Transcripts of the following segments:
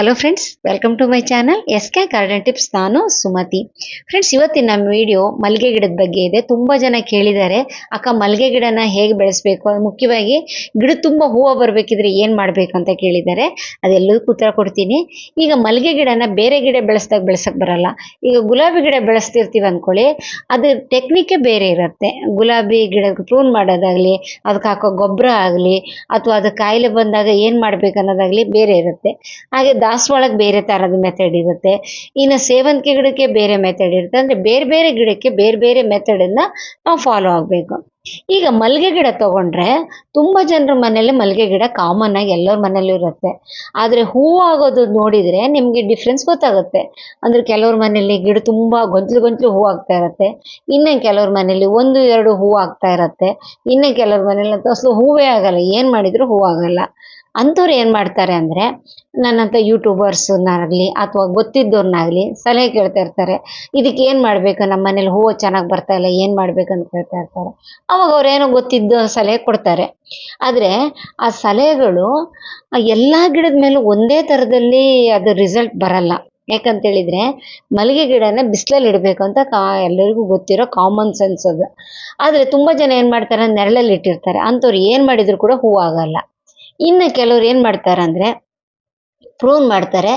Hello friends welcome to my channel S K garden tips ನಾನು Sumathi. Friends ಇವತ್ತಿನ ನಮ್ಮ video ಮಲ್ಲಿಗೆ ಗಿಡದ ಬಗ್ಗೆ ಇದೆ. ತುಂಬ ಜನ ಕೇಳಿದ್ದಾರೆ, ಅಕ್ಕ, ಮಲ್ಲಿಗೆ ಗಿಡನ ಹೇಗೆ ಬೆಳೆಸಬೇಕು? ಮುಖ್ಯವಾಗಿ ಗಿಡ ತುಂಬ ಹೂವು ಬರಬೇಕಿದ್ರೆ ಏನು ಮಾಡಬೇಕು ಅಂತ ಕೇಳಿದ್ದಾರೆ. ಅದೆಲ್ಲದಕ್ಕೂ ಉತ್ತರ ಕೊಡ್ತೀನಿ. ಈಗ ಮಲ್ಲಿಗೆ ಗಿಡನ ಬೇರೆ ಗಿಡ ಬೆಳೆಸ್ದಾಗ ಬೆಳೆಸಕ್ಕೆ ಬರಲ್ಲ. ಈಗ ಗುಲಾಬಿ ಗಿಡ ಬೆಳೆಸ್ತಿರ್ತೀವಿ ಅಂದ್ಕೊಳ್ಳಿ ಅದು ಟೆಕ್ನಿಕ್ ಬೇರೆ ಇರುತ್ತೆ. ಗುಲಾಬಿ ಗಿಡಕ್ಕೆ ಪ್ರೂನ್ ಮಾಡೋದಾಗಲಿ, ಅದಕ್ಕೆ ಹಾಕೋ ಗೊಬ್ಬರ ಆಗಲಿ, ಅಥವಾ ಅದು ಕಾಯಿಲೆ ಬಂದಾಗ ಏನು ಮಾಡಬೇಕು ಅನ್ನೋದಾಗಲಿ ಬೇರೆ ಇರುತ್ತೆ. ಹಾಗೆ ದಾಸವಾಳಕ್ಕೆ ಬೇರೆ ಥರದ ಮೆಥಡ್ ಇರುತ್ತೆ. ಇನ್ನು ಸೇವಂತಿಗೆ ಗಿಡಕ್ಕೆ ಬೇರೆ ಮೆಥಡ್ ಇರುತ್ತೆ. ಅಂದರೆ ಬೇರೆ ಬೇರೆ ಗಿಡಕ್ಕೆ ಬೇರೆ ಬೇರೆ ಮೆಥಡನ್ನು ನಾವು ಫಾಲೋ ಆಗಬೇಕು. ಈಗ ಮಲ್ಲಿಗೆ ಗಿಡ ತಗೊಂಡ್ರೆ ತುಂಬ ಜನರ ಮನೇಲಿ ಮಲ್ಲಿಗೆ ಗಿಡ ಕಾಮನ್ ಆಗಿ ಎಲ್ಲರ ಮನೇಲೂ ಇರುತ್ತೆ. ಆದರೆ ಹೂವು ಆಗೋದು ನೋಡಿದರೆ ನಿಮಗೆ ಡಿಫ್ರೆನ್ಸ್ ಗೊತ್ತಾಗುತ್ತೆ. ಅಂದರೆ ಕೆಲವ್ರ ಮನೇಲಿ ಗಿಡ ತುಂಬ ಗೊಂಚಲು ಗೊಂಚಲು ಹೂವು ಆಗ್ತಾ ಇರುತ್ತೆ. ಇನ್ನು ಕೆಲವ್ರ ಮನೇಲಿ ಒಂದು, ಎರಡು ಹೂವು ಆಗ್ತಾ ಇರುತ್ತೆ. ಇನ್ನು ಕೆಲವ್ರ ಮನೇಲಿ ಅಂತ ಅಸಲು ಹೂವೇ ಆಗಲ್ಲ. ಏನು ಮಾಡಿದರೂ ಹೂವು ಆಗಲ್ಲ. ಅಂಥವ್ರು ಏನು ಮಾಡ್ತಾರೆ ಅಂದರೆ ನನ್ನಂಥ ಯೂಟ್ಯೂಬರ್ಸನ್ನಾಗಲಿ ಅಥವಾ ಗೊತ್ತಿದ್ದವ್ರನ್ನಾಗಲಿ ಸಲಹೆ ಕೇಳ್ತಾ ಇರ್ತಾರೆ, ಇದಕ್ಕೆ ಏನು ಮಾಡಬೇಕು? ನಮ್ಮ ಮನೇಲಿ ಹೂವು ಚೆನ್ನಾಗಿ ಬರ್ತಾ ಇಲ್ಲ, ಏನು ಮಾಡಬೇಕು? ಅಂತ ಕೇಳ್ತಾ ಇರ್ತಾರೆ. ಅವಾಗ ಅವ್ರೇನೋ ಗೊತ್ತಿದ್ದ ಸಲಹೆ ಕೊಡ್ತಾರೆ. ಆದರೆ ಆ ಸಲಹೆಗಳು ಎಲ್ಲ ಗಿಡದ ಮೇಲೂ ಒಂದೇ ಥರದಲ್ಲಿ ಅದು ರಿಸಲ್ಟ್ ಬರಲ್ಲ. ಯಾಕಂತೇಳಿದರೆ ಮಲ್ಲಿಗೆ ಗಿಡನ ಬಿಸಿಲಲ್ಲಿ ಇಡಬೇಕು ಅಂತ ಕಾ ಎಲ್ಲರಿಗೂ ಗೊತ್ತಿರೋ ಕಾಮನ್ ಸೆನ್ಸ್ ಅದು. ಆದರೆ ತುಂಬ ಜನ ಏನು ಮಾಡ್ತಾರೆ, ನೆರಳಲ್ಲಿ ಇಟ್ಟಿರ್ತಾರೆ. ಅಂಥವ್ರು ಏನು ಮಾಡಿದರೂ ಕೂಡ ಹೂವು ಆಗಲ್ಲ. ಇನ್ನು ಕೆಲವ್ರು ಏನ್ ಮಾಡ್ತಾರಂದ್ರೆ ಪ್ರೂನ್ ಮಾಡ್ತಾರೆ.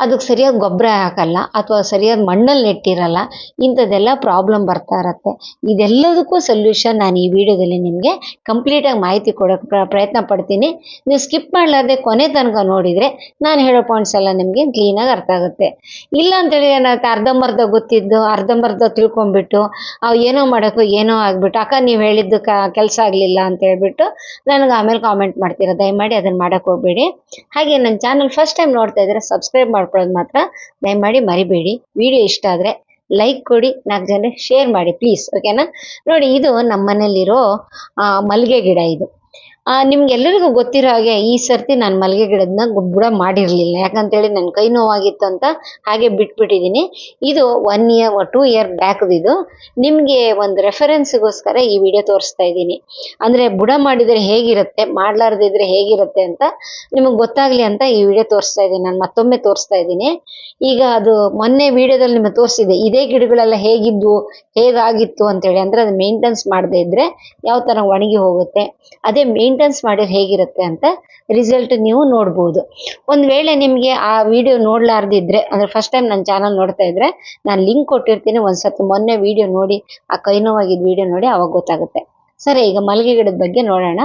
ಅದಕ್ಕೆ ಸರಿಯಾಗಿ ಗೊಬ್ಬರ ಹಾಕಲ್ಲ ಅಥವಾ ಸರಿಯಾದ ಮಣ್ಣಲ್ಲಿ ನೆಟ್ಟಿರಲ್ಲ, ಇಂಥದ್ದೆಲ್ಲ ಪ್ರಾಬ್ಲಮ್ ಬರ್ತಾ ಇರತ್ತೆ. ಇದೆಲ್ಲದಕ್ಕೂ ಸೊಲ್ಯೂಷನ್ ನಾನು ಈ ವಿಡಿಯೋದಲ್ಲಿ ನಿಮಗೆ ಕಂಪ್ಲೀಟಾಗಿ ಮಾಹಿತಿ ಕೊಡೋಕ್ಕೆ ಪ್ರ- ಪ್ರಯತ್ನ ಪಡ್ತೀನಿ. ನೀವು ಸ್ಕಿಪ್ ಮಾಡಲಾರ್ದೆ ಕೊನೆ ತನಕ ನೋಡಿದರೆ ನಾನು ಹೇಳೋ ಪಾಯಿಂಟ್ಸ್ ಎಲ್ಲ ನಿಮಗೆ ಕ್ಲೀನಾಗಿ ಅರ್ಥ ಆಗುತ್ತೆ. ಇಲ್ಲ ಅಂತೇಳಿ ಏನಾಗುತ್ತೆ ಅರ್ಧಂಬರ್ಧ ಗೊತ್ತಿದ್ದು, ಅರ್ಧಂಬರ್ಧ ತಿಳ್ಕೊಂಬಿಟ್ಟು ಅವು ಏನೋ ಮಾಡೋಕ್ಕೂ ಏನೋ ಆಗಿಬಿಟ್ಟು, ಅಕ್ಕ ನೀವು ಹೇಳಿದ್ದು ಕ, ಕೆಲಸ ಆಗಲಿಲ್ಲ ಅಂತ ಹೇಳ್ಬಿಟ್ಟು ನನಗೆ ಆಮೇಲೆ ಕಾಮೆಂಟ್ ಮಾಡ್ತೀರ, ದಯಮಾಡಿ ಅದನ್ನು ಮಾಡೋಕ್ಕೆ ಹೋಗ್ಬೇಡಿ. ಹಾಗೆ ನನ್ನ ಚಾನಲ್ ಫಸ್ಟ್ ಟೈಮ್ ನೋಡ್ತಾ ಇದ್ರೆ ಸಬ್ಸ್ಕ್ರೈಬ್ ಮಾಡ್ಕೊಳ್ಳೋದು ಮಾತ್ರ ದಯಮಾಡಿ ಮರಿಬೇಡಿ. ವಿಡಿಯೋ ಇಷ್ಟ ಆದರೆ ಲೈಕ್ ಕೊಡಿ ನಾಲ್ಕು ಜನ ಶೇರ್ ಮಾಡಿ ಪ್ಲೀಸ್ ಓಕೆನಾ ನೋಡಿ ಇದು ನಮ್ಮ ಮನೇಲಿರೋ ಆ, ಮಲ್ಲಿಗೆ ಗಿಡ ಇದು. ಆ, ನಿಮ್ಗೆಲ್ಲರಿಗೂ ಗೊತ್ತಿರೋ ಹಾಗೆ ಈ ಸರ್ತಿ ನಾನು ಮಲ್ಲಿಗೆ ಗಿಡದನ್ನ ಬುಡ ಮಾಡಿರಲಿಲ್ಲ. ಯಾಕಂತೇಳಿ ನನ್ನ ಕೈ ನೋವಾಗಿತ್ತು ಅಂತ ಹಾಗೆ ಬಿಟ್ಬಿಟ್ಟಿದ್ದೀನಿ ಇದು ಒನ್ ಇಯರ್ ಟೂ ಇಯರ್ ಬ್ಯಾಕ್ದು ಇದು. ನಿಮಗೆ ಒಂದು ರೆಫರೆನ್ಸ್ಗೋಸ್ಕರ ಈ ವಿಡಿಯೋ ತೋರಿಸ್ತಾ ಇದ್ದೀನಿ ಅಂದರೆ ಬುಡ ಮಾಡಿದರೆ ಹೇಗಿರುತ್ತೆ ಮಾಡಲಾರ್ದಿದ್ರೆ ಹೇಗಿರುತ್ತೆ ಅಂತ ನಿಮಗೆ ಗೊತ್ತಾಗಲಿ ಅಂತ ಈ ವಿಡಿಯೋ ತೋರಿಸ್ತಾ ಇದ್ದೀನಿ ನಾನು ಮತ್ತೊಮ್ಮೆ ತೋರಿಸ್ತಾ ಇದ್ದೀನಿ ಈಗ ಅದು ಮೊನ್ನೆ ವಿಡಿಯೋದಲ್ಲಿ ನಿಮಗೆ ತೋರಿಸಿದೆ ಇದೇ ಗಿಡಗಳೆಲ್ಲ ಹೇಗಿದ್ವು ಹೇಗಾಗಿತ್ತು ಅಂತೇಳಿ. ಅಂದರೆ ಅದು ಮೇಂಟೆನ್ಸ್ ಮಾಡದೇ ಇದ್ದರೆ ಯಾವ ಥರ ಒಣಗಿ ಹೋಗುತ್ತೆ. ಅದೇ ಮೇಂಟೆನ್ಸ್ ಮಾಡಿದ್ರೆ ಹೇಗಿರುತ್ತೆ ಅಂತ ರಿಸಲ್ಟ್ ನೀವು ನೋಡ್ಬೋದು. ಒಂದು ವೇಳೆ ನಿಮಗೆ ಆ ವಿಡಿಯೋ ನೋಡ್ಲಾರ್ದಿದ್ರೆ, ಅಂದರೆ ಫಸ್ಟ್ ಟೈಮ್ ನನ್ನ ಚಾನಲ್ ನೋಡ್ತಾ ಇದ್ರೆ, ನಾನು ಲಿಂಕ್ ಕೊಟ್ಟಿರ್ತೀನಿ, ಒಂದ್ಸತಿ ಮೊನ್ನೆ ವಿಡಿಯೋ ನೋಡಿ, ಆ ಕೈ ನೋವಾಗಿದ್ದ ವಿಡಿಯೋ ನೋಡಿ, ಅವಾಗ ಗೊತ್ತಾಗುತ್ತೆ. ಸರಿ, ಈಗ ಮಲ್ಲಿಗೆ ಗಿಡದ ಬಗ್ಗೆ ನೋಡೋಣ.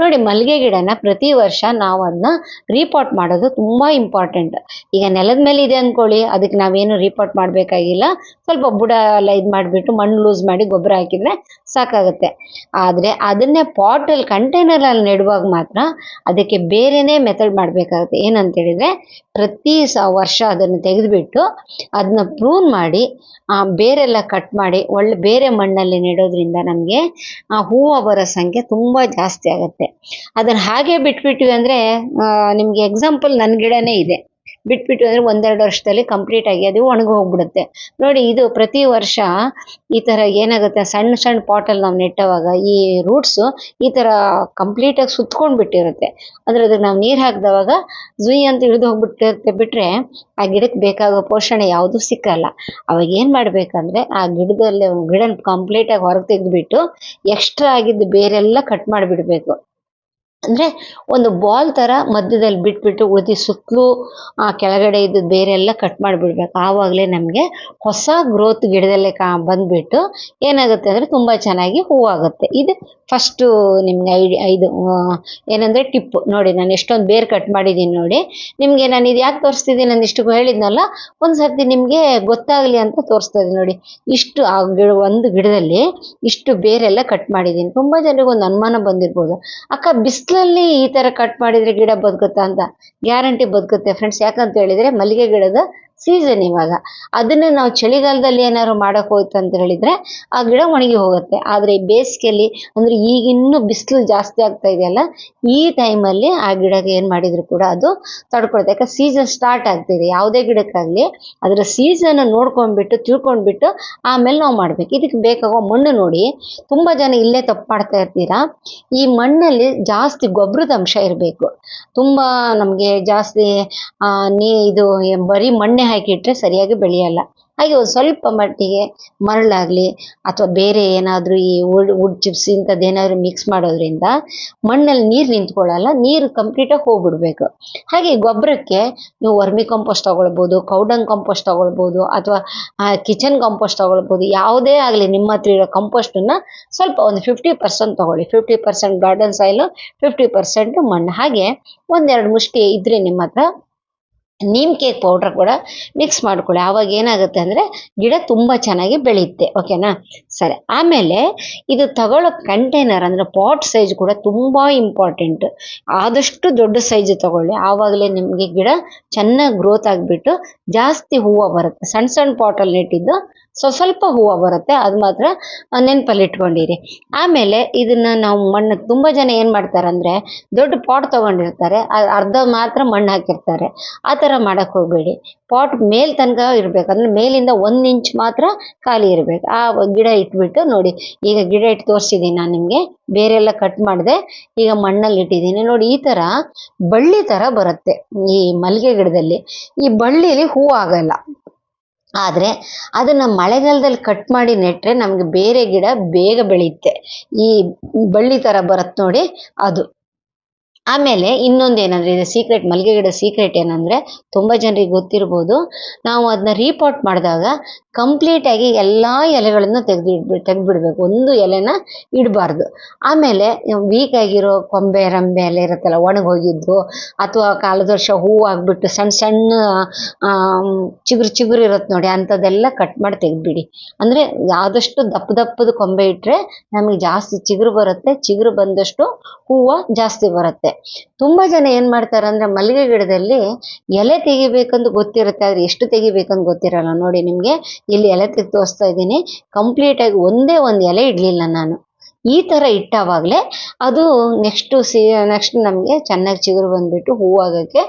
ನೋಡಿ ಮಲ್ಲಿಗೆ ಗಿಡನ ಪ್ರತಿ ವರ್ಷ ನಾವು ಅದನ್ನ ರೀಪಾಟ್ ಮಾಡೋದು ತುಂಬ ಇಂಪಾರ್ಟೆಂಟ್ ಈಗ ನೆಲದ ಮೇಲೆ ಇದೆ ಅಂದ್ಕೊಳ್ಳಿ ಅದಕ್ಕೆ ನಾವೇನು ರೀಪಾಟ್ ಮಾಡಬೇಕಾಗಿಲ್ಲ. ಸ್ವಲ್ಪ ಬುಡ ಎಲ್ಲ ಇದು ಮಾಡಿಬಿಟ್ಟು ಮಣ್ಣು ಲೂಸ್ ಮಾಡಿ ಗೊಬ್ಬರ ಹಾಕಿದರೆ ಸಾಕಾಗುತ್ತೆ. ಆದರೆ ಅದನ್ನೇ ಪಾಟಲ್ಲಿ ಕಂಟೈನರಲ್ಲಿ ನೆಡುವಾಗ ಮಾತ್ರ ಅದಕ್ಕೆ ಬೇರೆನೇ ಮೆಥಡ್ ಮಾಡಬೇಕಾಗುತ್ತೆ. ಏನಂತ ಹೇಳಿದರೆ, ಪ್ರತಿ ಸ ವರ್ಷ ಅದನ್ನು ತೆಗೆದುಬಿಟ್ಟು ಅದನ್ನ ಪ್ರೂನ್ ಮಾಡಿ ಬೇರೆಲ್ಲ ಕಟ್ ಮಾಡಿ, ಒಳ್ಳೆ ಬೇರೆ ಮಣ್ಣಲ್ಲಿ ನೆಡೋದ್ರಿಂದ ನಮಗೆ ಆ ಹೂವು ಬರೋ ಸಂಖ್ಯೆ ತುಂಬ ಜಾಸ್ತಿ ಆಗುತ್ತೆ. ಅದನ್ನು ಹಾಗೆ ಬಿಟ್ಬಿಟ್ವಿ ಅಂದರೆ ನಿಮಗೆ ಎಕ್ಸಾಂಪಲ್ ನನ್ನ ಗಿಡನೇ ಇದೆ. ಬಿಟ್ಬಿಟ್ಟು ಅಂದರೆ ಒಂದೆರಡು ವರ್ಷದಲ್ಲಿ ಕಂಪ್ಲೀಟ್ ಆಗಿ ಅದು ಒಣಗಿ ಹೋಗ್ಬಿಡುತ್ತೆ. ನೋಡಿ ಇದು ಪ್ರತಿ ವರ್ಷ ಈ ಥರ ಏನಾಗುತ್ತೆ? ಸಣ್ಣ ಸಣ್ಣ ಪಾಟಲ್ಲಿ ನಾವು ನೆಟ್ಟವಾಗ ಈ ರೂಟ್ಸು ಈ ಥರ ಕಂಪ್ಲೀಟಾಗಿ ಸುತ್ಕೊಂಡು ಬಿಟ್ಟಿರುತ್ತೆ. ಅಂದರೆ ಅದಕ್ಕೆ ನಾವು ನೀರು ಹಾಕಿದವಾಗ ಜುಯಿ ಅಂತ ಇಳಿದು ಹೋಗ್ಬಿಟ್ಟಿರುತ್ತೆ ಬಿಟ್ಟರೆ ಆ ಗಿಡಕ್ಕೆ ಬೇಕಾಗೋ ಪೋಷಣೆ ಯಾವುದೂ ಸಿಕ್ಕಲ್ಲ. ಅವಾಗ ಏನು ಮಾಡಬೇಕಂದ್ರೆ ಆ ಗಿಡದಲ್ಲಿ ಗಿಡನ ಕಂಪ್ಲೀಟಾಗಿ ಹೊರಗೆ ತೆಗೆದುಬಿಟ್ಟು ಎಕ್ಸ್ಟ್ರಾ ಆಗಿದ್ದು ಬೇರೆಲ್ಲ ಕಟ್ ಮಾಡಿಬಿಡ್ಬೇಕು. ಅಂದರೆ ಒಂದು ಬಾಲ್ ಥರ ಮಧ್ಯದಲ್ಲಿ ಬಿಟ್ಬಿಟ್ಟು ಉಳಿದು ಸುತ್ತಲೂ, ಆ ಕೆಳಗಡೆ ಇದ್ದು ಬೇರೆ ಎಲ್ಲ ಕಟ್ ಮಾಡಿಬಿಡ್ಬೇಕು. ಆವಾಗಲೇ ನಮಗೆ ಹೊಸ ಗ್ರೋತ್ ಗಿಡದಲ್ಲೇ ಕಾ, ಬಂದುಬಿಟ್ಟು ಏನಾಗುತ್ತೆ ಅಂದರೆ ತುಂಬ ಚೆನ್ನಾಗಿ ಹೂವಾಗುತ್ತೆ ಇದು ಫಸ್ಟು ನಿಮ್ಗೆ ಐಡಿ ಇದು ಏನಂದರೆ ಟಿಪ್ಪು ನೋಡಿ, ನಾನು ಎಷ್ಟೊಂದು ಬೇರ್ ಕಟ್ ಮಾಡಿದ್ದೀನಿ ನೋಡಿ. ನಿಮಗೆ ನಾನು ಇದು ಯಾಕೆ ತೋರಿಸ್ತಿದ್ದೀನಿ ನಾನು ಇಷ್ಟು ಹೇಳಿದ್ನಲ್ಲ? ಒಂದು ಸರ್ತಿ ನಿಮಗೆ ಗೊತ್ತಾಗಲಿ ಅಂತ ತೋರಿಸ್ತಾ ಇದ್ದೀನಿ ನೋಡಿ. ಇಷ್ಟು ಆ ಗಿಡ, ಒಂದು ಗಿಡದಲ್ಲಿ ಇಷ್ಟು ಬೇರೆಲ್ಲ ಕಟ್ ಮಾಡಿದ್ದೀನಿ ತುಂಬ ಜನರಿಗೆ ಒಂದು ಅನುಮಾನ ಬಂದಿರ್ಬೋದು. ಅಕ್ಕ ಬಿಸಿಲಲ್ಲಿ ಈ ತರ ಕಟ್ ಮಾಡಿದ್ರೆ ಗಿಡ ಬದುಕುತ್ತಾ ಅಂತ ಗ್ಯಾರಂಟಿ ಬದುಕುತ್ತೆ ಫ್ರೆಂಡ್ಸ್ ಯಾಕಂತ ಹೇಳಿದ್ರೆ ಮಲ್ಲಿಗೆ ಗಿಡದ ಸೀಸನ್ ಇವಾಗ. ಅದನ್ನು ನಾವು ಚಳಿಗಾಲದಲ್ಲಿ ಏನಾದ್ರು ಮಾಡಕ್ ಹೋಯ್ತು ಅಂತ ಹೇಳಿದ್ರೆ ಆ ಗಿಡ ಒಣಗಿ ಹೋಗುತ್ತೆ. ಆದರೆ ಬೇಸಿಗೆಯಲ್ಲಿ ಅಂದ್ರೆ ಇನ್ನೂ ಬಿಸಿಲು ಜಾಸ್ತಿ ಆಗ್ತಾ ಇದೆಯಲ್ಲ, ಈ ಟೈಮಲ್ಲಿ ಆ ಗಿಡಕ್ಕೆ ಏನು ಮಾಡಿದ್ರು ಕೂಡ ಅದು ತಡ್ಕೊಳುತ್ತೆ. ಯಾಕಂದ್ರೆ ಸೀಸನ್ ಸ್ಟಾರ್ಟ್ ಆಗ್ತಿದೆ ಯಾವುದೇ ಗಿಡಕ್ಕಾಗ್ಲಿ ಅದರ ಸೀಸನ್ ನೋಡ್ಕೊಂಡ್ಬಿಟ್ಟು, ತಿಳ್ಕೊಂಡ್ಬಿಟ್ಟು ಆಮೇಲೆ ನಾವು ಮಾಡ್ಬೇಕು. ಇದಕ್ಕೆ ಬೇಕಾಗೋ ಮಣ್ಣು ನೋಡಿ, ತುಂಬ ಜನ ಇಲ್ಲೇ ತಪ್ಪು ಮಾಡ್ತಾ ಇರ್ತೀರಾ? ಈ ಮಣ್ಣಲ್ಲಿ ಜಾಸ್ತಿ ಗೊಬ್ಬರದ ಅಂಶ ಇರಬೇಕು. ತುಂಬ ನಮಗೆ ಜಾಸ್ತಿ ನೀ ಇದು ಬರೀ ಮಣ್ಣೆ ಹಾಕಿಟ್ರೆ ಸರಿಯಾಗಿ ಬೆಳೆಯಲ್ಲ. ಹಾಗೆ ಒಂದು ಸ್ವಲ್ಪ ಮಟ್ಟಿಗೆ ಮರಳಾಗಲಿ ಅಥವಾ ಬೇರೆ ಏನಾದರೂ ಈ ವುಡ್ ವುಡ್ ಚಿಪ್ಸ್ ಇಂಥದ್ದು ಏನಾದರೂ ಮಿಕ್ಸ್ ಮಾಡೋದ್ರಿಂದ ಮಣ್ಣಲ್ಲಿ ನೀರು ನಿಂತ್ಕೊಳ್ಳಲ್ಲ, ನೀರು ಕಂಪ್ಲೀಟಾಗಿ ಹೋಗ್ಬಿಡ್ಬೇಕು. ಹಾಗೆ ಗೊಬ್ಬರಕ್ಕೆ ನೀವು ವರ್ಮಿ ಕಾಂಪೋಸ್ಟ್ ತಗೊಳ್ಬೋದು, ಕೌಡಂಗ್ ಕಾಂಪೋಸ್ಟ್ ತಗೊಳ್ಬೋದು ಅಥವಾ ಕಿಚನ್ ಕಾಂಪೋಸ್ಟ್ ತಗೊಳ್ಬೋದು, ಯಾವುದೇ ಆಗಲಿ ನಿಮ್ಮ ಹತ್ರ ಇರೋ ಕಂಪೋಸ್ಟನ್ನು ಸ್ವಲ್ಪ ಒಂದು ಫಿಫ್ಟಿ ಪರ್ಸೆಂಟ್ ತಗೊಳ್ಳಿ. Fifty percent garden soil fifty percent ಮಣ್ಣು. ಹಾಗೆ ಒಂದೆರಡು ಮುಷ್ಟಿ ಇದ್ರೆ ನಿಮ್ಮ ಹತ್ರ ನೀಮ್ ಕೇಕ್ ಪೌಡ್ರ್ ಕೂಡ ಮಿಕ್ಸ್ ಮಾಡ್ಕೊಳ್ಳಿ. ಆವಾಗ ಏನಾಗುತ್ತೆ ಅಂದರೆ ಗಿಡ ತುಂಬ ಚೆನ್ನಾಗಿ ಬೆಳೆಯುತ್ತೆ. ಓಕೆನಾ ಸರಿ. ಆಮೇಲೆ ಇದು ತಗೊಳ್ಳೋ ಕಂಟೈನರ್ ಅಂದರೆ ಪಾಟ್ ಸೈಜ್ ಕೂಡ ತುಂಬ ಇಂಪಾರ್ಟೆಂಟ್ ಆದಷ್ಟು ದೊಡ್ಡ ಸೈಜ್ ತಗೊಳ್ಳಿ. ಆವಾಗಲೇ ನಿಮಗೆ ಗಿಡ ಚೆನ್ನಾಗಿ ಗ್ರೋತ್ ಆಗಿಬಿಟ್ಟು ಜಾಸ್ತಿ ಹೂವು ಬರುತ್ತೆ. ಸಣ್ಣ ಸಣ್ಣ ಪಾಟಲ್ಲಿ ನೆಟ್ಟಿದ್ದು ಸೊ ಸ್ವಲ್ಪ ಹೂವು ಬರುತ್ತೆ, ಅದು ಮಾತ್ರ ನೆನಪಲ್ಲಿ ಇಟ್ಕೊಂಡಿರಿ. ಆಮೇಲೆ ಇದನ್ನ ನಾವು ಮಣ್ಣು, ತುಂಬ ಜನ ಏನು ಮಾಡ್ತಾರೆ ಅಂದರೆ ದೊಡ್ಡ ಪಾಟ್ ತೊಗೊಂಡಿರ್ತಾರೆ ಅರ್ಧ ಮಾತ್ರ ಮಣ್ಣು ಹಾಕಿರ್ತಾರೆ. ಆ ಥರ ಮಾಡೋಕ್ಕೆ ಹೋಗಬೇಡಿ. ಪಾಟ್ ಮೇಲ್ ತನಕ ಇರಬೇಕು, ಅಂದ್ರೆ ಮೇಲಿಂದ ಒಂದು ಇಂಚ್ ಮಾತ್ರ ಖಾಲಿ ಇರಬೇಕು. ಆ ಗಿಡ ಇಟ್ಬಿಟ್ಟು ನೋಡಿ, ಈಗ ಗಿಡ ಇಟ್ಟು ತೋರಿಸಿದ್ದೀನಿ ನಾನು ನಿಮಗೆ ಬೇರೆ ಎಲ್ಲ ಕಟ್ ಮಾಡಿದೆ, ಈಗ ಮಣ್ಣಲ್ಲಿ ಇಟ್ಟಿದ್ದೀನಿ ನೋಡಿ, ಈ ಥರ ಬಳ್ಳಿ ಥರ ಬರುತ್ತೆ ಈ ಮಲ್ಲಿಗೆ ಗಿಡದಲ್ಲಿ. ಈ ಬಳ್ಳಿಲಿ ಹೂ ಆಗಲ್ಲ. ಆದರೆ ಅದನ್ನು ಮಳೆಗಾಲದಲ್ಲಿ ಕಟ್ ಮಾಡಿ ನೆಟ್ಟರೆ ನಮಗೆ ಬೇರೆ ಗಿಡ ಬೇಗ ಬೆಳೆಯುತ್ತೆ. ಈ ಬಳ್ಳಿ ಥರ ಬರುತ್ತೆ ನೋಡಿ ಅದು. ಆಮೇಲೆ ಇನ್ನೊಂದು ಏನಂದ್ರೆ, ಇದು ಸೀಕ್ರೆಟ್ ಮಲ್ಲಿಗೆ ಗಿಡ ಸೀಕ್ರೆಟ್ ಏನಂದ್ರೆ, ತುಂಬ ಜನರಿಗೆ ಗೊತ್ತಿರ್ಬೋದು. ನಾವು ಅದನ್ನ ರೀಪಾಟ್ ಮಾಡಿದಾಗ ಕಂಪ್ಲೀಟಾಗಿ ಎಲ್ಲ ಎಲೆಗಳನ್ನು ತೆಗೆದು ತೆಗೆದ್ಬಿಡ್ಬೇಕು. ಒಂದು ಎಲೆನ ಇಡಬಾರ್ದು. ಆಮೇಲೆ ವೀಕ್ ಆಗಿರೋ ಕೊಂಬೆ, ರಂಬೆ ಎಲ್ಲ ಇರುತ್ತಲ್ಲ, ಒಣಗೋಗಿದ್ದು, ಅಥವಾ ಕಾಲದ ವರ್ಷ ಹೂವು ಆಗಿಬಿಟ್ಟು ಸಣ್ಣ ಸಣ್ಣ ಚಿಗುರು ಚಿಗುರು ಇರುತ್ತೆ ನೋಡಿ, ಅಂಥದ್ದೆಲ್ಲ ಕಟ್ ಮಾಡಿ ತೆಗೆದ್ಬಿಡಿ. ಅಂದರೆ ಆದಷ್ಟು ದಪ್ಪ ದಪ್ಪದ ಕೊಂಬೆ ಇಟ್ಟರೆ ನಮಗೆ ಜಾಸ್ತಿ ಚಿಗುರು ಬರುತ್ತೆ, ಚಿಗುರು ಬಂದಷ್ಟು ಹೂವು ಜಾಸ್ತಿ ಬರುತ್ತೆ. ತುಂಬ ಜನ ಏನು ಮಾಡ್ತಾರೆ ಅಂದರೆ ಮಲ್ಲಿಗೆ ಗಿಡದಲ್ಲಿ ಎಲೆ ತೆಗಿಬೇಕಂದು ಗೊತ್ತಿರುತ್ತೆ, ಆದರೆ ಎಷ್ಟು ತೆಗಿಬೇಕಂದು ಗೊತ್ತಿರಲ್ಲ. ನೋಡಿ ನಿಮಗೆ ಇಲ್ಲಿ ಎಲೆ ತೋರಿಸ್ತಾ ಇದ್ದೀನಿ. ಕಂಪ್ಲೀಟಾಗಿ ಒಂದೇ ಒಂದು ಎಲೆ ಇಡಲಿಲ್ಲ ನಾನು. ಈ ಥರ ಇಟ್ಟವಾಗಲೇ ಅದು ನೆಕ್ಸ್ಟು ಸಿ ನೆಕ್ಸ್ಟ್ ನಮಗೆ ಚೆನ್ನಾಗಿ ಚಿಗುರು ಬಂದುಬಿಟ್ಟು ಹೂವಾಗೋಕ್ಕೆ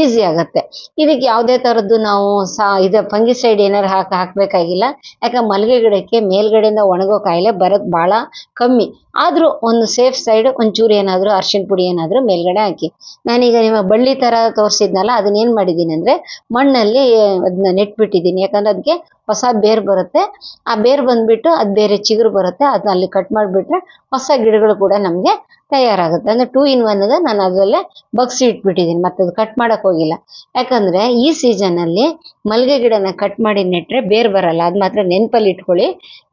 ಈಸಿ ಆಗುತ್ತೆ. ಇದಕ್ಕೆ ಯಾವುದೇ ಥರದ್ದು ನಾವು ಸಾ, ಇದು ಫಂಗಿಸೈಡ್ ಏನಾರು ಹಾಕಿ, ಹಾಕಬೇಕಾಗಿಲ್ಲ. ಯಾಕಂದ್ರೆ ಮಲ್ಲಿಗೆ ಗಿಡಕ್ಕೆ ಮೇಲ್ಗಡೆಯಿಂದ ಒಣಗೋ ಕಾಯಿಲೆ ಬರೋದು ಭಾಳ ಕಮ್ಮಿ. ಆದರೂ ಒಂದು ಸೇಫ್ ಸೈಡ್ ಒಂಚೂರು ಏನಾದರೂ ಅರ್ಶಿಣ ಪುಡಿ ಏನಾದರೂ ಮೇಲ್ಗಡೆ ಹಾಕಿ. ನಾನೀಗ ನಿಮ್ಮ ಬಳ್ಳಿ ಥರ ತೋರಿಸಿದ್ನಲ್ಲ, ಅದನ್ನ ಏನು ಮಾಡಿದ್ದೀನಿ ಅಂದರೆ ಮಣ್ಣಲ್ಲಿ ಅದನ್ನ ನೆಟ್ಬಿಟ್ಟಿದ್ದೀನಿ. ಯಾಕಂದ್ರೆ ಅದಕ್ಕೆ ಹೊಸ ಬೇರು ಬರುತ್ತೆ. ಆ ಬೇರು ಬಂದ್ಬಿಟ್ಟು ಅದು ಬೇರೆ ಚಿಗುರು ಬರುತ್ತೆ. ಅದನ್ನ ಅಲ್ಲಿ ಕಟ್ ಮಾಡಿಬಿಟ್ರೆ ಹೊಸ ಗಿಡಗಳು ಕೂಡ ನಮಗೆ ತಯಾರಾಗುತ್ತೆ. ಅಂದರೆ ಟೂ ಇನ್ ಒನ್ ನಾನು ಅದರಲ್ಲೇ ಬಗ್ಸಿ ಇಟ್ಬಿಟ್ಟಿದ್ದೀನಿ ಮತ್ತೆ ಅದು ಕಟ್ ಮಾಡೋಕೆ ಹೋಗಿಲ್ಲ. ಯಾಕಂದರೆ ಈ ಸೀಸನಲ್ಲಿ ಮಲ್ಲಿಗೆ ಗಿಡನ ಕಟ್ ಮಾಡಿ ನೆಟ್ಟರೆ ಬೇರೆ ಬರಲ್ಲ, ಅದು ಮಾತ್ರ ನೆನಪಲ್ಲಿ ಇಟ್ಕೊಳ್ಳಿ.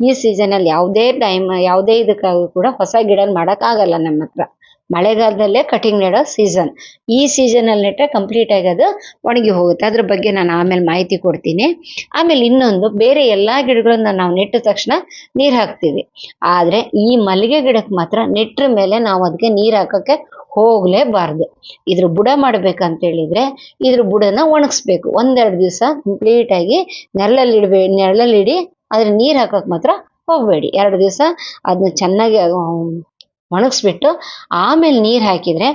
ಈ ಸೀಸನಲ್ಲಿ ಯಾವುದೇ ಟೈಮ್ ಯಾವುದೇ ಇದಕ್ಕಾಗೂ ಕೂಡ ಹೊಸ ಗಿಡ ಮಾಡೋಕ್ಕಾಗಲ್ಲ ನಮ್ಮ ಹತ್ರ ಮಳೆಗಾಲದಲ್ಲೇ ಕಟಿಂಗ್ ನೆಡೋ ಸೀಸನ್ ಈ ಸೀಸನಲ್ಲಿ ನೆಟ್ಟರೆ ಕಂಪ್ಲೀಟಾಗಿ ಅದು ಒಣಗಿ ಹೋಗುತ್ತೆ. ಅದ್ರ ಬಗ್ಗೆ ನಾನು ಆಮೇಲೆ ಮಾಹಿತಿ ಕೊಡ್ತೀನಿ. ಆಮೇಲೆ ಇನ್ನೊಂದು, ಬೇರೆ ಎಲ್ಲ ಗಿಡಗಳನ್ನ ನಾವು ನೆಟ್ಟ ತಕ್ಷಣ ನೀರು ಹಾಕ್ತೀವಿ. ಆದರೆ ಈ ಮಲ್ಲಿಗೆ ಗಿಡಕ್ಕೆ ಮಾತ್ರ ನೆಟ್ಟ ಮೇಲೆ ನಾವು ಅದಕ್ಕೆ ನೀರು ಹಾಕೋಕ್ಕೆ ಹೋಗಲೇಬಾರ್ದು. ಇದ್ರ ಬುಡ ಮಾಡ್ಬೇಕಂತ ಹೇಳಿದ್ರೆ ಇದ್ರ ಬುಡನ ಒಣಗಿಸ್ಬೇಕು. ಒಂದೆರಡು ದಿವಸ ಕಂಪ್ಲೀಟಾಗಿ ನೆರಳಲ್ಲಿ ಇಡಬೇ, ನೆರಳಲ್ಲಿ ಇಡಿ, ಅದ್ರ ನೀರು ಹಾಕೋಕೆ ಮಾತ್ರ ಹೋಗಬೇಡಿ. ಎರಡು ದಿವಸ ಅದನ್ನ ಚೆನ್ನಾಗಿ ಒಣಗಿಸ್ಬಿಟ್ಟು ಆಮೇಲೆ ನೀರು ಹಾಕಿದರೆ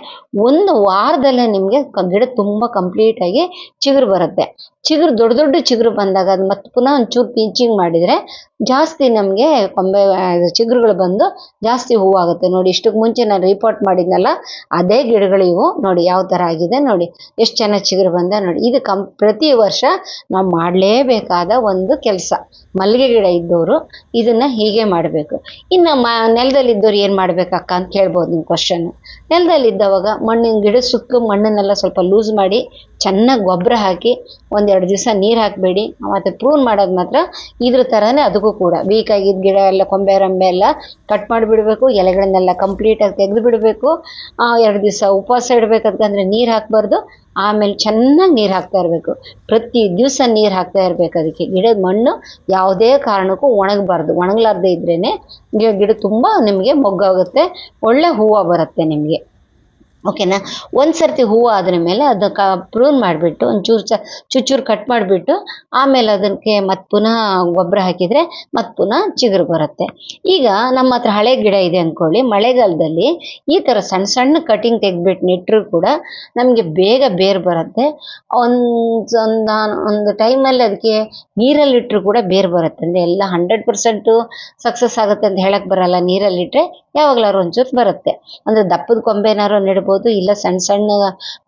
ಒಂದು ವಾರದಲ್ಲೇ ನಿಮಗೆ ಗಿಡ ತುಂಬ ಕಂಪ್ಲೀಟಾಗಿ ಚಿಗುರು ಬರುತ್ತೆ. ಚಿಗುರು, ದೊಡ್ಡ ದೊಡ್ಡ ಚಿಗುರು ಬಂದಾಗ ಅದು ಮತ್ತೆ ಪುನಃ ಒಂಚೂರು ಪಿಂಚಿಂಗ್ ಮಾಡಿದರೆ ಜಾಸ್ತಿ ನಮಗೆ ಕೊಂಬೆ ಚಿಗುರುಗಳು ಬಂದು ಜಾಸ್ತಿ ಹೂವಾಗುತ್ತೆ ನೋಡಿ ಇಷ್ಟಕ್ಕೆ ಮುಂಚೆ ನಾನು ರಿಪೋರ್ಟ್ ಮಾಡಿದ್ನಲ್ಲ, ಅದೇ ಗಿಡಗಳು ಇವು. ನೋಡಿ, ಯಾವ ಥರ ಆಗಿದೆ ನೋಡಿ. ಎಷ್ಟು ಚೆನ್ನಾಗಿ ಚಿಗುರು ಬಂದ ನೋಡಿ. ಇದು ಕಂ, ಪ್ರತಿ ವರ್ಷ ನಾವು ಮಾಡಲೇಬೇಕಾದ ಒಂದು ಕೆಲಸ. ಮಲ್ಲಿಗೆ ಗಿಡ ಇದ್ದವರು ಇದನ್ನು ಹೀಗೆ ಮಾಡಬೇಕು. ಇನ್ನು ಮ ನೆಲದಲ್ಲಿದ್ದವ್ರು ಏನು ಮಾಡ್ಬೇಕಕ್ಕ ಅಂತ ಕೇಳ್ಬೋದು ನಿಮ್ಮ ಕ್ವಶನ್ ನೆಲದಲ್ಲಿದ್ದವಾಗ ಮಣ್ಣಿನ ಗಿಡ ಸುಕ್ಕ ಮಣ್ಣನ್ನೆಲ್ಲ ಸ್ವಲ್ಪ ಲೂಸ್ ಮಾಡಿ ಚೆನ್ನಾಗಿ ಗೊಬ್ಬರ ಹಾಕಿ ಒಂದೆರಡು ದಿವಸ ನೀರು ಹಾಕಬೇಡಿ. ಮತ್ತು ಪ್ರೂನ್ ಮಾಡೋದು ಮಾತ್ರ ಇದ್ರ ಥರನೇ ಅದಕ್ಕೂ ಕೂಡ. ವೀಕಾಗಿದ್ದ ಗಿಡ ಎಲ್ಲ ಕೊಂಬೆ, ರಂಬೆ ಎಲ್ಲ ಕಟ್ ಮಾಡಿಬಿಡಬೇಕು. ಎಲೆಗಳನ್ನೆಲ್ಲ ಕಂಪ್ಲೀಟಾಗಿ ತೆಗೆದು ಬಿಡಬೇಕು. ಎರಡು ದಿವಸ ಉಪವಾಸ ಇಡಬೇಕು ಅದಕ್ಕಂದ್ರೆ ನೀರು ಹಾಕಬಾರ್ದು. ಆಮೇಲೆ ಚೆನ್ನಾಗಿ ನೀರು ಹಾಕ್ತಾ ಇರಬೇಕು. ಪ್ರತಿ ದಿವಸ ನೀರು ಹಾಕ್ತಾ ಇರಬೇಕು ಅದಕ್ಕೆ. ಗಿಡದ ಮಣ್ಣು ಯಾವುದೇ ಕಾರಣಕ್ಕೂ ಒಣಗಬಾರ್ದು. ಒಣಗಲಾರ್ದೇ ಇದ್ರೇ ಗಿಡ ತುಂಬ ನಿಮಗೆ ಮೊಗ್ಗಾಗುತ್ತೆ ಒಳ್ಳೆ ಹೂವು ಬರುತ್ತೆ ನಿಮಗೆ. ಓಕೆನಾ ಒಂದು ಸರ್ತಿ ಹೂವು ಆದ್ರ ಮೇಲೆ ಅದಕ್ಕೆ ಪ್ರೂನ್ ಮಾಡಿಬಿಟ್ಟು ಒಂಚೂರು ಚ ಚೂಚೂರು ಕಟ್ ಮಾಡಿಬಿಟ್ಟು ಆಮೇಲೆ ಅದಕ್ಕೆ ಮತ್ತೆ ಪುನಃ ಗೊಬ್ಬರ ಹಾಕಿದರೆ ಮತ್ತೆ ಪುನಃ ಚಿಗುರು ಬರುತ್ತೆ. ಈಗ ನಮ್ಮ ಹತ್ರ ಹಳೆ ಗಿಡ ಇದೆ ಅಂದ್ಕೊಳ್ಳಿ ಮಳೆಗಾಲದಲ್ಲಿ ಈ ಥರ ಸಣ್ಣ ಸಣ್ಣ ಕಟಿಂಗ್ ತೆಗೆದ್ಬಿಟ್ಟು ನೆಟ್ಟರೂ ಕೂಡ ನಮಗೆ ಬೇಗ ಬೇರು ಬರುತ್ತೆ. ಒಂದು ಒಂದು ಒಂದು ಟೈಮಲ್ಲಿ ಅದಕ್ಕೆ ನೀರಲ್ಲಿಟ್ಟರೂ ಕೂಡ ಬೇರು ಬರುತ್ತೆ. ಅಂದರೆ ಎಲ್ಲ ಹಂಡ್ರೆಡ್ ಪರ್ಸೆಂಟು ಸಕ್ಸಸ್ ಆಗುತ್ತೆ ಅಂತ ಹೇಳಕ್ಕೆ ಬರಲ್ಲ. ನೀರಲ್ಲಿಟ್ಟರೆ ಯಾವಾಗಲಾರು ಒಂಚೂರು ಬರುತ್ತೆ. ಅಂದರೆ ದಪ್ಪದ ಕೊಂಬೆನಾರು ನೆಡ್ಬೋದು. ಇಲ್ಲ ಸಣ್ಣ ಸಣ್ಣ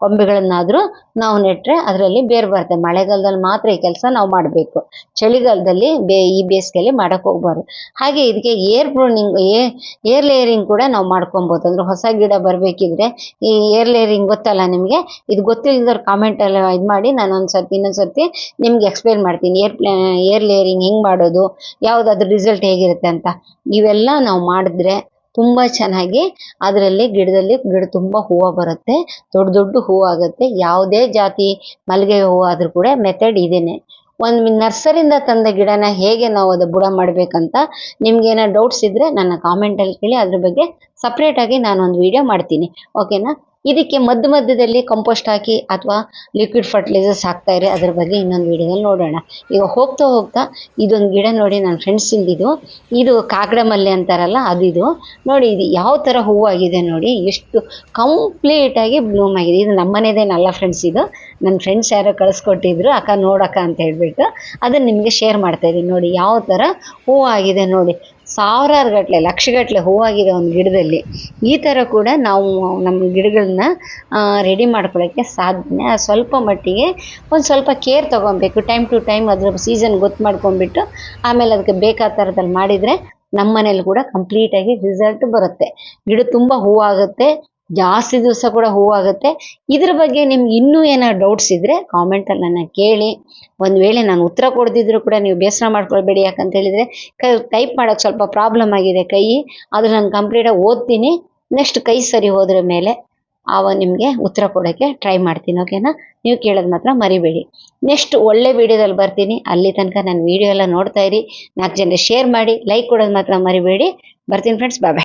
ಕೊಂಬೆಗಳನ್ನಾದರೂ ನಾವು ನೆಟ್ಟರೆ ಅದರಲ್ಲಿ ಬೇರು ಬರುತ್ತೆ. ಮಳೆಗಾಲದಲ್ಲಿ ಮಾತ್ರ ಈ ಕೆಲಸ ನಾವು ಮಾಡಬೇಕು. ಚಳಿಗಾಲದಲ್ಲಿ ಬೇ, ಈ ಬೇಸಿಗೆಯಲ್ಲಿ ಮಾಡೋಕ್ಕೆ ಹೋಗ್ಬಾರ್ದು. ಹಾಗೆ ಇದಕ್ಕೆ ಏರ್ ಪ್ರೂನಿಂಗ್ ಏರ್ ಲೇಯರಿಂಗ್ ಕೂಡ ನಾವು ಮಾಡ್ಕೊಬೋದು. ಅಂದರೆ ಹೊಸ ಗಿಡ ಬರಬೇಕಿದ್ರೆ ಈ ಏರ್ ಲೇಯರಿಂಗ್ ಗೊತ್ತಲ್ಲ ನಿಮಗೆ? ಇದು ಗೊತ್ತಿಲ್ಲದವ್ರು ಕಾಮೆಂಟಲ್ಲಿ ಇದು ಮಾಡಿ ನಾನು ಒಂದು ಸರ್ತಿ, ಇನ್ನೊಂದು ಸರ್ತಿ ನಿಮ್ಗೆ ಎಕ್ಸ್ಪ್ಲೇನ್ ಮಾಡ್ತೀನಿ. ಏರ್ ಏರ್ ಲೇಯರಿಂಗ್ ಹೆಂಗೆ ಮಾಡೋದು, ಯಾವುದಾದ್ರೂ ರಿಸಲ್ಟ್ ಹೇಗಿರುತ್ತೆ ಅಂತ. ಇವೆಲ್ಲ ನಾವು ಮಾಡಿದ್ರೆ ತುಂಬ ಚೆನ್ನಾಗಿ ಅದರಲ್ಲಿ ಗಿಡದಲ್ಲಿ ಗಿಡ ತುಂಬ ಹೂವು ಬರುತ್ತೆ. ದೊಡ್ಡ ದೊಡ್ಡ ಹೂವು ಆಗುತ್ತೆ. ಯಾವುದೇ ಜಾತಿ ಮಲ್ಲಿಗೆ ಹೂವು ಆದರೂ ಕೂಡ ಮೆಥಡ್ ಇದೇನೆ. ಒಂದು ನರ್ಸರಿಂದ ತಂದ ಗಿಡನ ಹೇಗೆ ನಾವು ಅದು ಬುಡ ಮಾಡಬೇಕಂತ ನಿಮ್ಗೇನೋ ಡೌಟ್ಸ್ ಇದ್ದರೆ ನನ್ನ ಕಾಮೆಂಟಲ್ಲಿ ಕೇಳಿ. ಅದ್ರ ಬಗ್ಗೆ ಸಪ್ರೇಟಾಗಿ ಒಂದು ವಿಡಿಯೋ ಮಾಡ್ತೀನಿ. ಓಕೆನಾ ಇದಕ್ಕೆ ಮಧ್ಯ ಮಧ್ಯದಲ್ಲಿ ಕಂಪೋಸ್ಟ್ ಹಾಕಿ ಅಥವಾ ಲಿಕ್ವಿಡ್ ಫರ್ಟಿಲೈಸರ್ಸ್ ಹಾಕ್ತಾ ಇರಿ. ಅದ್ರ ಬಗ್ಗೆ ಇನ್ನೊಂದು ವಿಡಿಯೋದಲ್ಲಿ ನೋಡೋಣ. ಈಗ ಹೋಗ್ತಾ ಹೋಗ್ತಾ ಇದೊಂದು ಗಿಡ ನೋಡಿ ನನ್ನ ಫ್ರೆಂಡ್ಸಿಂದ ಇದು ಇದು ಕಾಕಡ ಮಲ್ಲೆ ಅಂತಾರಲ್ಲ ಅದು ಇದು ನೋಡಿ, ಇದು ಯಾವ ಥರ ಹೂವಾಗಿದೆ ನೋಡಿ. ಎಷ್ಟು ಕಂಪ್ಲೀಟಾಗಿ ಬ್ಲೂಮ್ ಆಗಿದೆ. ಇದು ನಮ್ಮನೇದೇನಲ್ಲ ಫ್ರೆಂಡ್ಸ್ ಇದು. ನನ್ನ ಫ್ರೆಂಡ್ಸ್ ಯಾರೋ ಕಳಿಸ್ಕೊಟ್ಟಿದ್ರು, ಅಕ್ಕ ನೋಡಕ್ಕ ಅಂತ ಹೇಳ್ಬಿಟ್ಟು ಅದನ್ನು ನಿಮಗೆ ಶೇರ್ ಮಾಡ್ತಾ ಇದ್ದೀನಿ. ನೋಡಿ, ಯಾವ ಥರ ಆಗಿದೆ ನೋಡಿ. ಸಾವಿರಾರು ಗಟ್ಟಲೆ ಲಕ್ಷಗಟ್ಟಲೆ ಹೂವಾಗಿದೆ ಒಂದು ಗಿಡದಲ್ಲಿ. ಈ ಥರ ಕೂಡ ನಾವು ನಮ್ಮ ಗಿಡಗಳನ್ನ ರೆಡಿ ಮಾಡ್ಕೊಳ್ಳೋಕ್ಕೆ ಸಾಧ್ಯ ಸ್ವಲ್ಪ ಮಟ್ಟಿಗೆ ಒಂದು ಸ್ವಲ್ಪ ಕೇರ್ ತೊಗೊಬೇಕು. ಟೈಮ್ ಟು ಟೈಮ್ ಅದ್ರ ಸೀಸನ್ ಗೊತ್ತು ಮಾಡ್ಕೊಂಡ್ಬಿಟ್ಟು ಆಮೇಲೆ ಅದಕ್ಕೆ ಬೇಕಾದ ಥರದಲ್ಲಿ ಮಾಡಿದರೆ ನಮ್ಮ ಮನೇಲಿ ಕೂಡ ಕಂಪ್ಲೀಟಾಗಿ ರಿಸಲ್ಟ್ ಬರುತ್ತೆ. ಗಿಡ ತುಂಬ ಹೂವಾಗುತ್ತೆ. ಜಾಸ್ತಿ ದಿವಸ ಕೂಡ ಹೂವಾಗುತ್ತೆ. ಇದ್ರ ಬಗ್ಗೆ ನಿಮ್ಗೆ ಇನ್ನೂ ಏನಾದ್ರು ಡೌಟ್ಸ್ ಇದ್ದರೆ ಕಾಮೆಂಟಲ್ಲಿ ನನ್ನ ಕೇಳಿ. ಒಂದು ವೇಳೆ ನಾನು ಉತ್ತರ ಕೊಡದಿದ್ರು ಕೂಡ ನೀವು ಬೇಸರ ಮಾಡ್ಕೊಳ್ಬೇಡಿ ಯಾಕಂತ ಹೇಳಿದರೆ ಕೈ ಟೈಪ್ ಮಾಡೋಕ್ಕೆ ಸ್ವಲ್ಪ ಪ್ರಾಬ್ಲಮ್ ಆಗಿದೆ ಕೈ. ಆದರೆ ನಾನು ಕಂಪ್ಲೀಟಾಗಿ ಓದ್ತೀನಿ. ನೆಕ್ಸ್ಟ್ ಕೈ ಸರಿ ಹೋದ್ರ ಮೇಲೆ ಆವಾಗ ನಿಮಗೆ ಉತ್ತರ ಕೊಡೋಕ್ಕೆ ಟ್ರೈ ಮಾಡ್ತೀನಿ ಓಕೆನಾ ನೀವು ಕೇಳೋದು ಮಾತ್ರ ಮರಿಬೇಡಿ. ನೆಕ್ಸ್ಟ್ ಒಳ್ಳೆ ವಿಡಿಯೋದಲ್ಲಿ ಬರ್ತೀನಿ. ಅಲ್ಲಿ ತನಕ ನಾನು ವಿಡಿಯೋ ಎಲ್ಲ ನೋಡ್ತಾ ಇರಿ. ನಾಲ್ಕು ಜನ ಶೇರ್ ಮಾಡಿ ಲೈಕ್ ಕೊಡೋದು ಮಾತ್ರ ಮರಿಬೇಡಿ. ಬರ್ತೀನಿ ಫ್ರೆಂಡ್ಸ್ ಬಾಯ್ ಬಾಯ್